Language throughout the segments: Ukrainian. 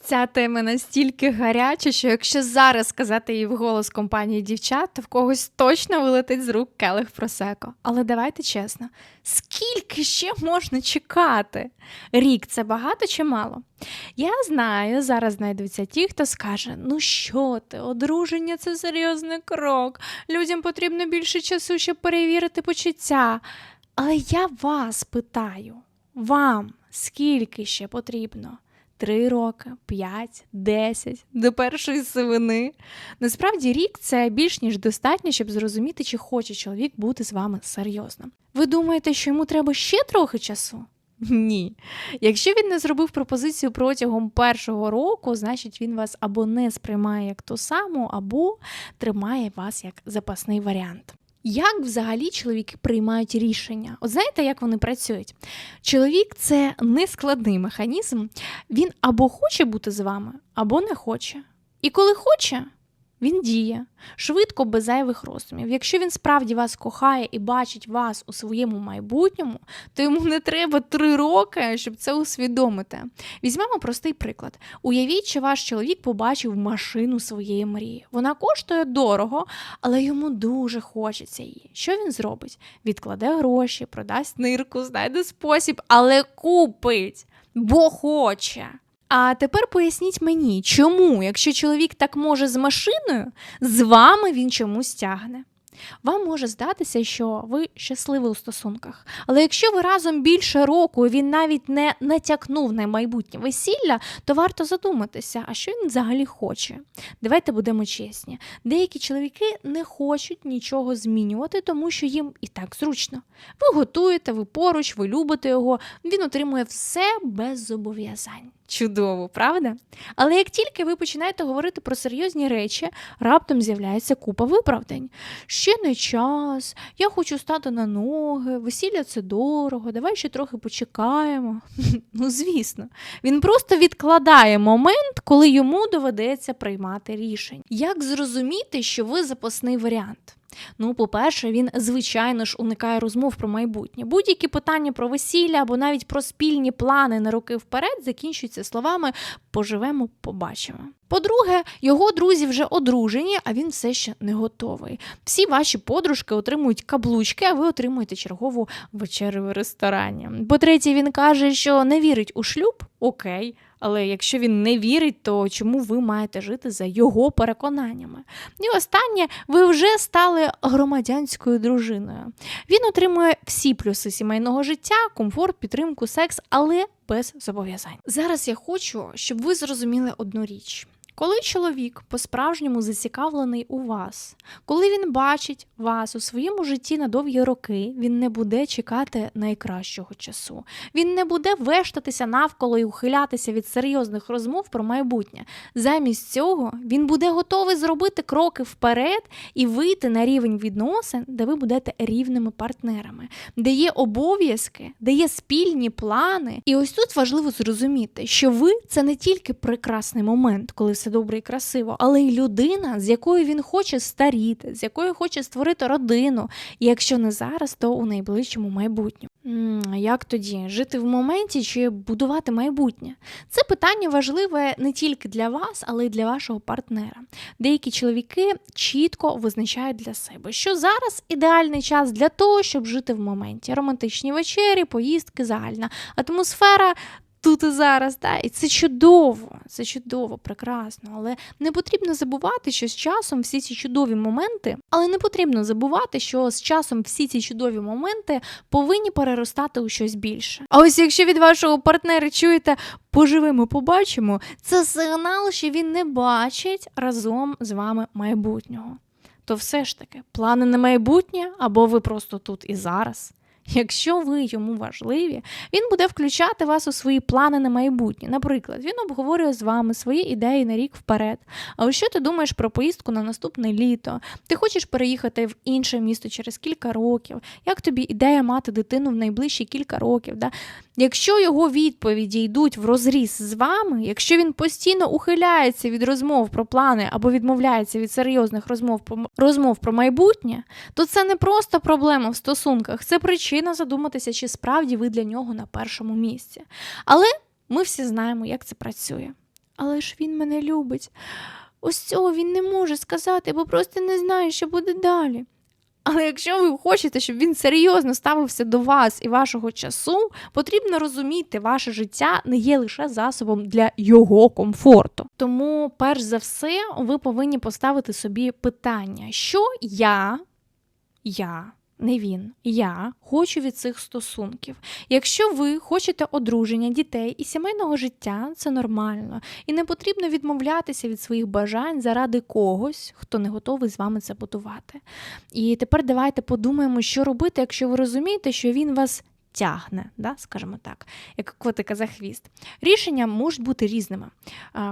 Ця тема настільки гаряча, що якщо зараз сказати її вголос компанії дівчат, то в когось точно вилетить з рук келих просеко. Але давайте чесно, скільки ще можна чекати? Рік це багато чи мало? Я знаю, зараз знайдуться ті, хто скаже: ну що ти, одруження це серйозний крок. Людям потрібно більше часу, щоб перевірити почуття. Але я вас питаю, вам скільки ще потрібно? Три роки, п'ять, десять, до першої сивини. Насправді рік це більш ніж достатньо, щоб зрозуміти, чи хоче чоловік бути з вами серйозно. Ви думаєте, що йому треба ще трохи часу? Ні. Якщо він не зробив пропозицію протягом першого року, значить він вас або не сприймає як ту саму, або тримає вас як запасний варіант. Як взагалі чоловіки приймають рішення? От знаєте, як вони працюють? Чоловік це нескладний механізм. Він або хоче бути з вами, або не хоче. І коли хоче, він діє швидко, без зайвих роздумів. Якщо він справді вас кохає і бачить вас у своєму майбутньому, то йому не треба три роки, щоб це усвідомити. Візьмемо простий приклад. Уявіть, що ваш чоловік побачив машину своєї мрії. Вона коштує дорого, але йому дуже хочеться її. Що він зробить? Відкладе гроші, продасть нирку, знайде спосіб, але купить, бо хоче. А тепер поясніть мені, чому, якщо чоловік так може з машиною, з вами він чомусь тягне. Вам може здатися, що ви щасливі у стосунках. Але якщо ви разом більше року і він навіть не натякнув на майбутнє весілля, то варто задуматися, а що він взагалі хоче. Давайте будемо чесні. Деякі чоловіки не хочуть нічого змінювати, тому що їм і так зручно. Ви готуєте, ви поруч, ви любите його, він отримує все без зобов'язань. Чудово, правда? Але як тільки ви починаєте говорити про серйозні речі, раптом з'являється купа виправдань. Ще не час, я хочу стати на ноги, весілля це дорого, давай ще трохи почекаємо. Ну, звісно, він просто відкладає момент, коли йому доведеться приймати рішення. Як зрозуміти, що ви запасний варіант? Ну, по-перше, він, звичайно ж, уникає розмов про майбутнє. Будь-які питання про весілля або навіть про спільні плани на роки вперед закінчуються словами поживемо, побачимо. По-друге, його друзі вже одружені, а він все ще не готовий. Всі ваші подружки отримують каблучки, а ви отримуєте чергову вечерю в ресторані. По-третє, він каже, що не вірить у шлюб, окей. Але якщо він не вірить, то чому ви маєте жити за його переконаннями? І останнє, ви вже стали громадянською дружиною. Він отримує всі плюси сімейного життя, комфорт, підтримку, секс, але без зобов'язань. Зараз я хочу, щоб ви зрозуміли одну річ. Коли чоловік по-справжньому зацікавлений у вас, коли він бачить вас у своєму житті на довгі роки, він не буде чекати найкращого часу. Він не буде вештатися навколо і ухилятися від серйозних розмов про майбутнє. Замість цього він буде готовий зробити кроки вперед і вийти на рівень відносин, де ви будете рівними партнерами, де є обов'язки, де є спільні плани. І ось тут важливо зрозуміти, що ви це не тільки прекрасний момент, коли все добре і красиво, але й людина, з якою він хоче старіти, з якою хоче створити родину. І якщо не зараз, то у найближчому майбутньому. Як тоді жити в моменті чи будувати майбутнє? Це питання важливе не тільки для вас, але й для вашого партнера. Деякі чоловіки чітко визначають для себе, що зараз ідеальний час для того, щоб жити в моменті. Романтичні вечері, поїздки, загальна атмосфера. Тут і зараз, та і це чудово, це чудово, прекрасно. Але не потрібно забувати, що з часом всі ці чудові моменти, але не потрібно забувати, що з часом всі ці чудові моменти повинні переростати у щось більше. А ось якщо від вашого партнера чуєте поживемо, побачимо, це сигнал, що він не бачить разом з вами майбутнього. То все ж таки, плани на майбутнє або ви просто тут і зараз. Якщо ви йому важливі, він буде включати вас у свої плани на майбутнє. Наприклад, він обговорює з вами свої ідеї на рік вперед. А ось що ти думаєш про поїздку на наступне літо? Ти хочеш переїхати в інше місто через кілька років? Як тобі ідея мати дитину в найближчі кілька років? Да? Якщо його відповіді йдуть в розріз з вами, якщо він постійно ухиляється від розмов про плани або відмовляється від серйозних розмов про розмов про майбутнє, то це не просто проблема в стосунках, це причина задуматися, чи справді ви для нього на першому місці. Але ми всі знаємо, як це працює. Але ж він мене любить. Ось цього він не може сказати, бо просто не знає, що буде далі. Але якщо ви хочете, щоб він серйозно ставився до вас і вашого часу, потрібно розуміти, ваше життя не є лише засобом для його комфорту. Тому, перш за все, ви повинні поставити собі питання, що я, я. Не він, я хочу від цих стосунків. Якщо ви хочете одруження дітей і сімейного життя, це нормально, і не потрібно відмовлятися від своїх бажань заради когось, хто не готовий з вами це будувати. І тепер давайте подумаємо, що робити, якщо ви розумієте, що він вас тягне, да, скажімо так, як котика за хвіст. Рішення можуть бути різними.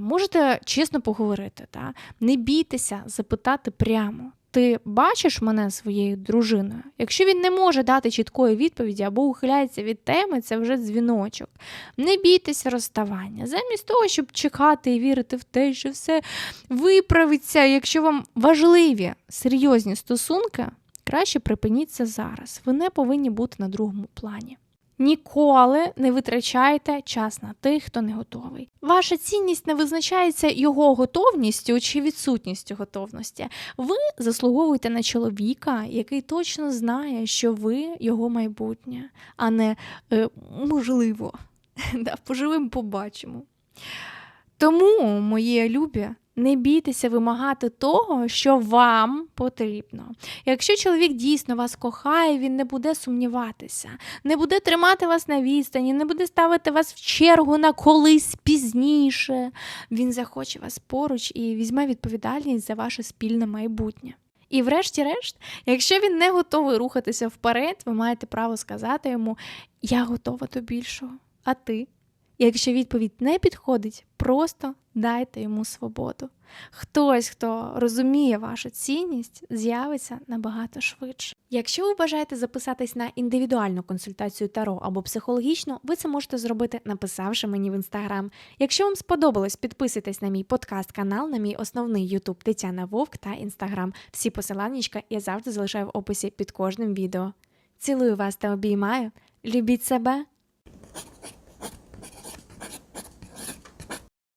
Можете чесно поговорити, да? не бійтеся запитати прямо. Ти бачиш мене своєю дружиною? Якщо він не може дати чіткої відповіді або ухиляється від теми, це вже дзвіночок. Не бійтеся розставання. Замість того, щоб чекати і вірити в те, що все виправиться, якщо вам важливі серйозні стосунки, краще припиніться зараз. Ви не повинні бути на другому плані. Ніколи не витрачайте час на тих, хто не готовий. Ваша цінність не визначається його готовністю чи відсутністю готовності. Ви заслуговуєте на чоловіка, який точно знає, що ви його майбутнє, а не е, можливо. Да, поживемо, побачимо. Тому, моє любі, не бійтеся вимагати того, що вам потрібно. Якщо чоловік дійсно вас кохає, він не буде сумніватися, не буде тримати вас на відстані, не буде ставити вас в чергу на колись пізніше. Він захоче вас поруч і візьме відповідальність за ваше спільне майбутнє. І, врешті-решт, якщо він не готовий рухатися вперед, ви маєте право сказати йому: Я готова до більшого, а ти? Якщо відповідь не підходить, просто дайте йому свободу. Хтось, хто розуміє вашу цінність, з'явиться набагато швидше. Якщо ви бажаєте записатись на індивідуальну консультацію Таро або психологічну, ви це можете зробити, написавши мені в інстаграм. Якщо вам сподобалось, підписуйтесь на мій подкаст-канал, на мій основний Ютуб Тетяна Вовк та інстаграм. Всі посиланнячка я завжди залишаю в описі під кожним відео. Цілую вас та обіймаю. Любіть себе!